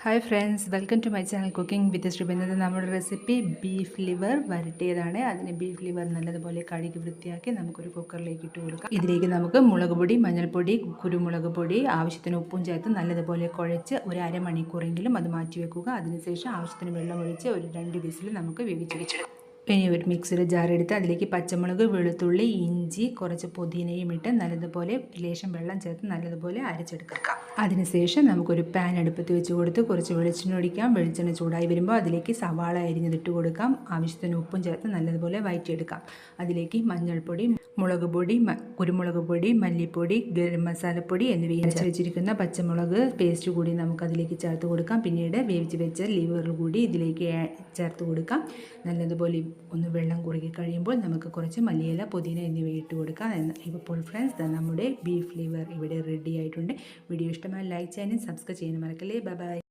Hi friends welcome to my channel cooking with Sree ഇന്നത്തെ നമ്മുടെ recipe beef liver വരട്ടിയതാണ്. അതിന് beef liver നല്ലതുപോലെ കഴുകി വൃത്തിയാക്കി നമുക്കൊരു കുക്കറിലേക്ക് ഇട്ട് കൊടുക്കാം. ഇതിലേക്ക് നമുക്ക് മുളക് പൊടി മഞ്ഞൾപ്പൊടി കുരുമുളക് പൊടി ആവശ്യത്തിന് ഉപ്പും ചേർത്ത് നല്ലതുപോലെ കുഴച്ച് ഒരു അരമണിക്കൂറെങ്കിലും അത് മാറ്റി വെക്കുക. അതിനുശേഷം ആവശ്യത്തിന് വെള്ളം ഒഴിച്ച് ഒരു രണ്ട് വിസിൽ നമുക്ക് വേവിച്ചെടുക്കാം. ഇനി ഒരു മിക്സിയിൽ ജാറെടുത്ത് അതിലേക്ക് പച്ചമുളക് വെളുത്തുള്ളി ഇഞ്ചി കുറച്ച് പുതിനയും ഇട്ട് നല്ലതുപോലെ ലേശം വെള്ളം ചേർത്ത് നല്ലതുപോലെ അരച്ചെടുക്കുക. അതിനുശേഷം നമുക്കൊരു പാൻ അടുപ്പത്ത് വെച്ച് കൊടുത്ത് കുറച്ച് വെളിച്ചെണ്ണ ഒഴിക്കാം. വെളിച്ചെണ്ണ ചൂടായി വരുമ്പോൾ അതിലേക്ക് സവാള അരിഞ്ഞതിട്ട് കൊടുക്കാം. ആവശ്യത്തിന് ഉപ്പും ചേർത്ത് നല്ലതുപോലെ വയറ്റിയെടുക്കാം. അതിലേക്ക് മഞ്ഞൾപ്പൊടി മുളക് പൊടി കുരുമുളക് പൊടി മല്ലിപ്പൊടി ഗരം മസാലപ്പൊടി എന്നിവ അരച്ച് വെച്ചിരിക്കുന്ന പച്ചമുളക് പേസ്റ്റ് കൂടി നമുക്ക് അതിലേക്ക് ചേർത്ത് കൊടുക്കാം. പിന്നീട് വേവിച്ച് വെച്ച ലിവർ കൂടി ഇതിലേക്ക് ചേർത്ത് കൊടുക്കാം. നല്ലതുപോലെ ഒന്ന് വെള്ളം കുറുകി കഴിയുമ്പോൾ നമുക്ക് കുറച്ച് മല്ലിയില പുതിന എന്നിവ ഇട്ട് കൊടുക്കാം. ഇപ്പോൾ ഫ്രണ്ട്സ് നമ്മുടെ ബീഫ് ലിവർ ഇവിടെ റെഡി ആയിട്ടുണ്ട്. വീഡിയോ ഇഷ്ടമായി ലൈക്ക് ചെയ്യാനും സബ്സ്ക്രൈബ് ചെയ്യാനും മറക്കല്ലേ. ബൈ